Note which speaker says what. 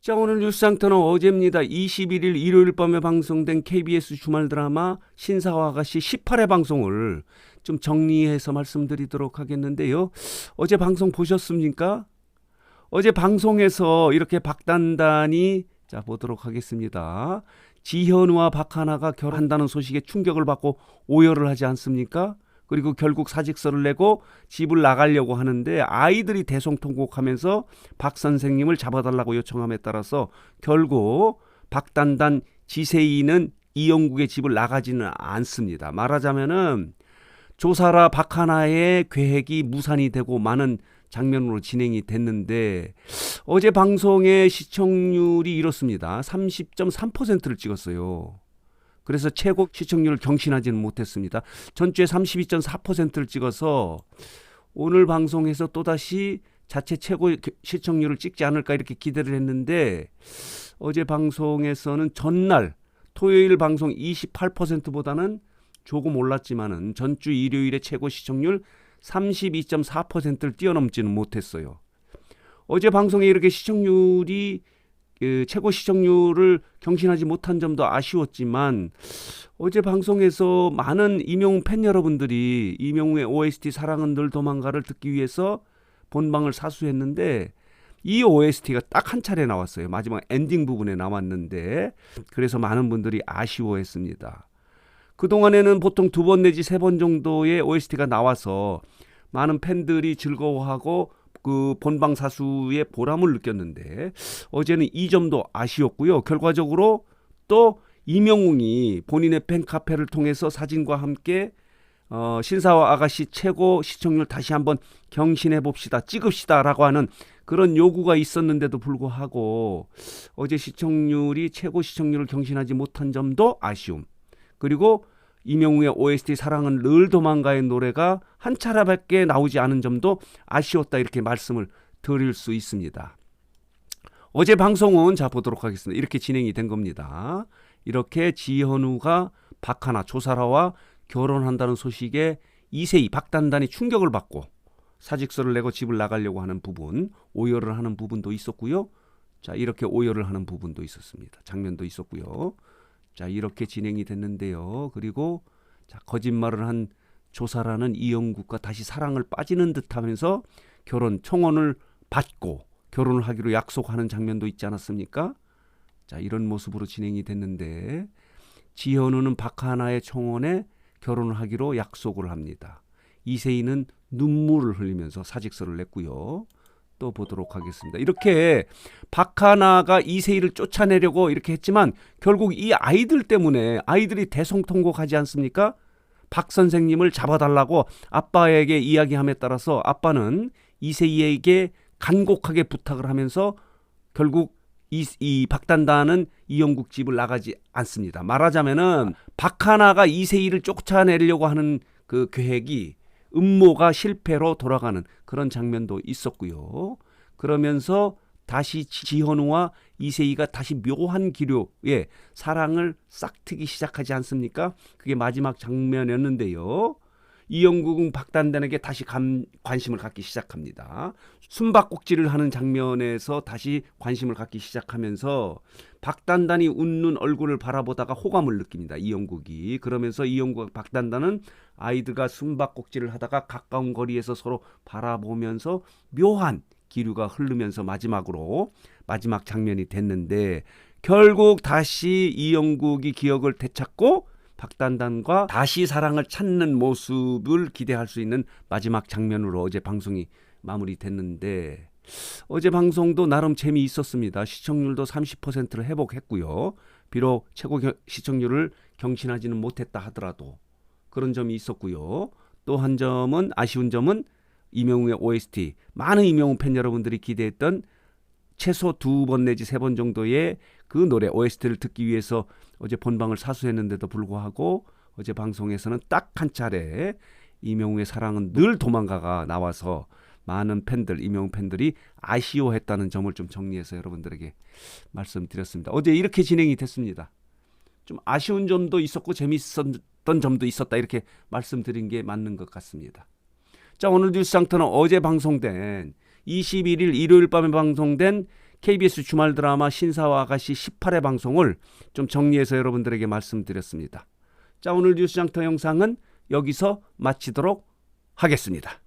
Speaker 1: 자, 오늘 뉴스 상태는 어제입니다. 21일 일요일 밤에 방송된 KBS 주말 드라마 신사와 아가씨 18회 방송을 좀 정리해서 말씀드리도록 하겠는데요. 어제 방송 보셨습니까? 어제 방송에서 이렇게 박단단이 자 보도록 하겠습니다. 지현우와 박하나가 결혼한다는 소식에 충격을 받고 오열을 하지 않습니까? 그리고 결국 사직서를 내고 집을 나가려고 하는데 아이들이 대성통곡하면서 박 선생님을 잡아달라고 요청함에 따라서 결국 박단단 지세이는 이영국의 집을 나가지는 않습니다. 말하자면은 조사라 박하나의 계획이 무산이 되고 많은 장면으로 진행이 됐는데 어제 방송의 시청률이 이렇습니다. 30.3%를 찍었어요. 그래서 최고 시청률을 경신하지는 못했습니다. 전주에 32.4%를 찍어서 오늘 방송에서 또다시 자체 최고 시청률을 찍지 않을까 이렇게 기대를 했는데 어제 방송에서는 전날 토요일 방송 28%보다는 조금 올랐지만은 전주 일요일의 최고 시청률 32.4%를 뛰어넘지는 못했어요. 어제 방송에 이렇게 시청률이 그 최고 시청률을 경신하지 못한 점도 아쉬웠지만 어제 방송에서 많은 이명웅 팬 여러분들이 이명웅의 OST 사랑은 늘 도망가를 듣기 위해서 본방을 사수했는데 이 OST가 딱 한 차례 나왔어요. 마지막 엔딩 부분에 나왔는데 그래서 많은 분들이 아쉬워했습니다. 그동안에는 보통 두 번 내지 세 번 정도의 OST가 나와서 많은 팬들이 즐거워하고 그 본방 사수의 보람을 느꼈는데 어제는 이 점도 아쉬웠고요. 결과적으로 또 이명웅이 본인의 팬카페를 통해서 사진과 함께 어, 신사와 아가씨 최고 시청률 다시 한번 경신해 봅시다. 찍읍시다라고 하는 그런 요구가 있었는데도 불구하고 어제 시청률이 최고 시청률을 경신하지 못한 점도 아쉬움. 그리고 이명웅의 OST 사랑은 늘 도망가의 노래가 한 차례밖에 나오지 않은 점도 아쉬웠다 이렇게 말씀을 드릴 수 있습니다. 어제 방송은 자 보도록 하겠습니다. 이렇게 진행이 된 겁니다. 이렇게 지현우가 박하나 조사라와 결혼한다는 소식에 이세희 박단단이 충격을 받고 사직서를 내고 집을 나가려고 하는 부분, 오열을 하는 부분도 있었고요. 자, 이렇게 오열을 하는 부분도 있었습니다. 장면도 있었고요. 자, 이렇게 진행이 됐는데요. 그리고 자, 거짓말을 한 조사라는 이영국과 다시 사랑을 빠지는 듯 하면서 결혼 청혼을 받고 결혼을 하기로 약속하는 장면도 있지 않았습니까? 자, 이런 모습으로 진행이 됐는데 지현우는 박하나의 청혼에 결혼을 하기로 약속을 합니다. 이세희는 눈물을 흘리면서 사직서를 냈고요. 또 보도록 하겠습니다. 이렇게 박하나가 이세희를 쫓아내려고 이렇게 했지만 결국 이 아이들 때문에 아이들이 대성통곡하지 않습니까? 박 선생님을 잡아달라고 아빠에게 이야기함에 따라서 아빠는 이세희에게 간곡하게 부탁을 하면서 결국 이, 이 박단단은 이영국 집을 나가지 않습니다. 말하자면은 박하나가 이세희를 쫓아내려고 하는 그 계획이 음모가 실패로 돌아가는 그런 장면도 있었고요. 그러면서 다시 지현우와 이세희가 다시 묘한 기류의 사랑을 싹트기 시작하지 않습니까? 그게 마지막 장면이었는데요. 이영국은 박단단에게 다시 감, 관심을 갖기 시작합니다. 숨바꼭질을 하는 장면에서 다시 관심을 갖기 시작하면서 박단단이 웃는 얼굴을 바라보다가 호감을 느낍니다. 이영국이. 그러면서 이영국과 박단단은 아이들과 숨바꼭질을 하다가 가까운 거리에서 서로 바라보면서 묘한 기류가 흐르면서 마지막으로 마지막 장면이 됐는데 결국 다시 이영국이 기억을 되찾고 박단단과 다시 사랑을 찾는 모습을 기대할 수 있는 마지막 장면으로 어제 방송이 마무리됐는데 어제 방송도 나름 재미있었습니다. 시청률도 30%를 회복했고요. 비록 최고 시청률을 경신하지는 못했다 하더라도 그런 점이 있었고요. 또 한 점은 아쉬운 점은 이명웅의 OST 많은 이명웅 팬 여러분들이 기대했던 최소 두 번 내지 세 번 정도의 그 노래 OST를 듣기 위해서 어제 본방을 사수했는데도 불구하고 어제 방송에서는 딱 한 차례 이명웅의 사랑은 늘 도망가가 나와서 많은 팬들, 이명웅 팬들이 아쉬워했다는 점을 좀 정리해서 여러분들에게 말씀드렸습니다. 어제 이렇게 진행이 됐습니다. 좀 아쉬운 점도 있었고 재밌었던 점도 있었다 이렇게 말씀드린 게 맞는 것 같습니다. 자 오늘 뉴스 상태는 어제 방송된 21일 일요일 밤에 방송된 KBS 주말 드라마 신사와 아가씨 18회 방송을 좀 정리해서 여러분들에게 말씀드렸습니다. 자, 오늘 뉴스장터 영상은 여기서 마치도록 하겠습니다.